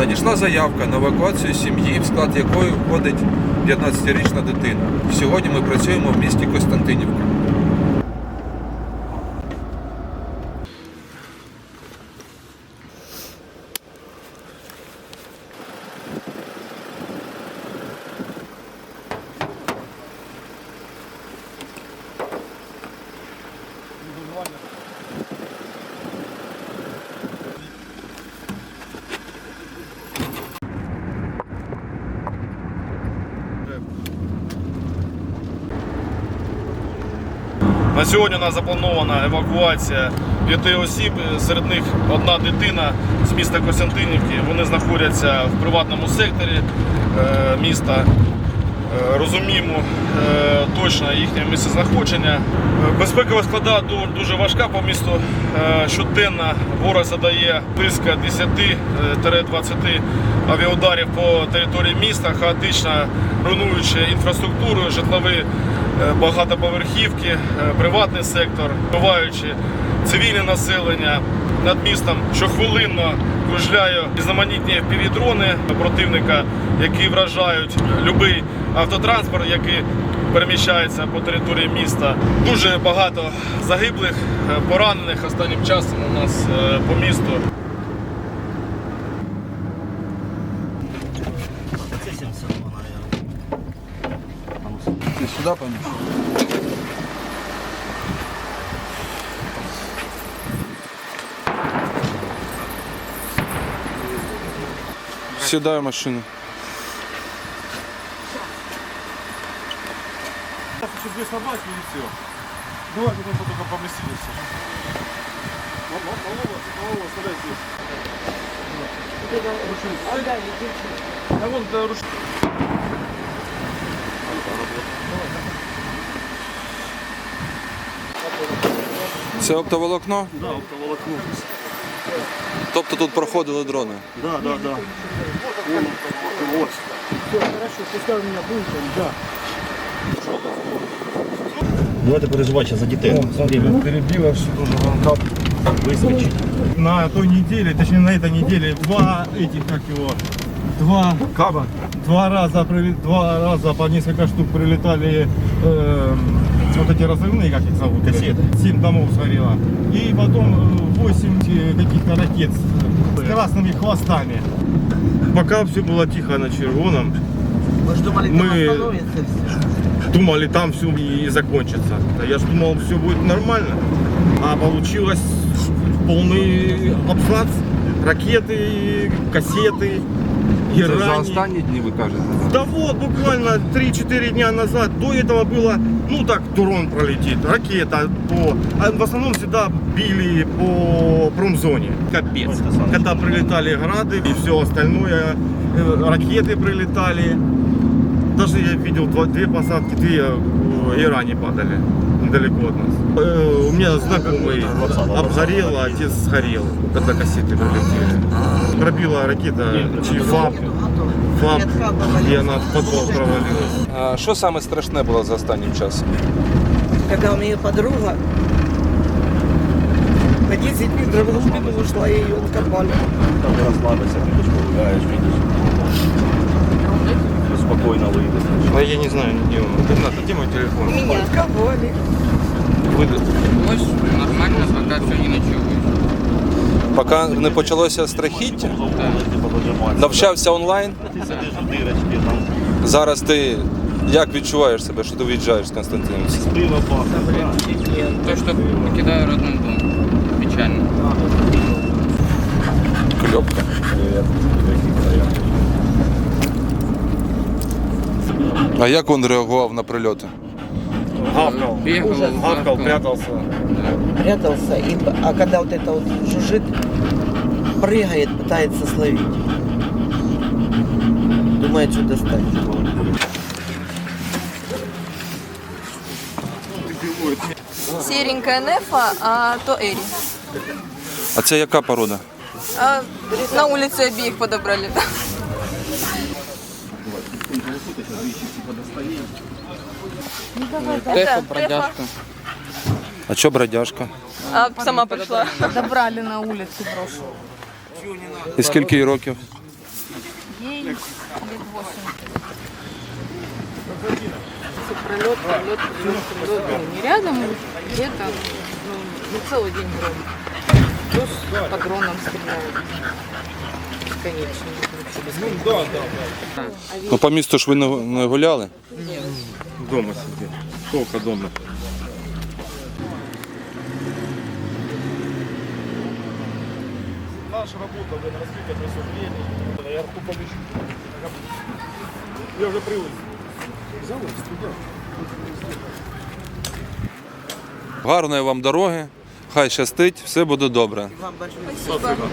Надійшла заявка на евакуацію сім'ї, в склад якої входить 15-річна дитина. Сьогодні ми працюємо в місті Костянтинівка. На сьогодні у нас запланована евакуація п'яти осіб. Серед них одна дитина з міста Костянтинівки. Вони знаходяться в приватному секторі е, міста. Е, Розуміємо е, точно їхнє місцезнаходження. Е, Безпекова склада ду- дуже важка по місту. Щоденно ворог задає близько 10-20 авіаударів по території міста, хаотично руйнуючи інфраструктуру, житлові багатоповерхівки, е, приватний сектор, вбиваючи цивільне населення над містом щохвилинно кружляє різноманітні півдрони противника, які вражають будь-який автотранспорт, який переміщається по території міста. Дуже багато загиблих, е, поранених останнім часом у нас е, по місту. Ти сюди поміж? Сідай в машину. Щоб здесь набрать і все. Давай потім только поместилися. А вон да, руш... Це оптоволокно? Да, оптоволокно. Тобто тут проходили дрони. Да, да, да. Вон, вот. Давайте переживати за дітей. Время Перебило все тоже ванкап. вискочить. На той неделе, точнее на этой неделе, два этих, как его, два каба, два раза, два раза по несколько штук прилетали эм, вот эти разрывные, как их зовут, Кассеты. Семь домов сгорело. И потом э, восемь э, каких-то ракет с, с красными хвостами. Пока все было тихо на червоном, Мы же думали, Мы- там остановится все. думали, там все и закончится. Я же думал, все будет нормально. А получилось полный абзац. Ракеты, кассеты, Це за герани. останні дні ви кажете? Да вот, буквально 3-4 дня назад, до этого было, ну так, дрон пролетит, ракета, по, а в основном всегда били по промзоне. Капец. Когда прилетали грады и все остальное, э, ракеты прилетали. Даже я видел два, две посадки, две в Иране падали, недалеко от нас. Э, у меня знакомый обгорел, а отец сгорел, когда кассеты прилетели. Пробила ракета ЧИФАП, ФАП, и она в подвал провалилась. А що саме страшне було за останнім часом? Когда у меня подруга на 10 метров в глубину ушла, и ее откопали. Там не розслабишся, підеш погуляєш, Підеш. Спокійно вийдеш. А я не знаю, где он. Где мой телефон? Меня откопали. Ось нормально, поки все не ночують. Поки не почалося страхіття, навчався онлайн. Ти сидиш у дирочки, там Зараз ти як відчуваєш себе, що ти виїжджаєш з Константинівці? То, що покидаю родной дом. Печально. Кльопка. А як він реагував на прильоти? Гавкал. Бегал, Гавкал, гавкал. прятался. Прятался, и, а когда вот это вот жужжит, прыгает, пытается словить. Думает, что достать. Серенькая Нефа, а то Эри. А це яка порода? А на улице обеих подобрали. Тефа, бродяжка. А що бродяжка? А сама пришла. Добрали на улице брошенную. І скільки їй років? лет 8. Пролет, пролет, пролет, пролет. Ну, не рядом, где-то, ну, не целый день гром. Плюс по дронам стреляют. Конечно, вообще Ну по місту ж ви не, гуляли? Дома сидить. Тільки дома. Наша робота вже на розкриття преступлення. Я руку помічу. Я вже привик. Гарної вам дороги, хай щастить, все буде добре. Спасибо.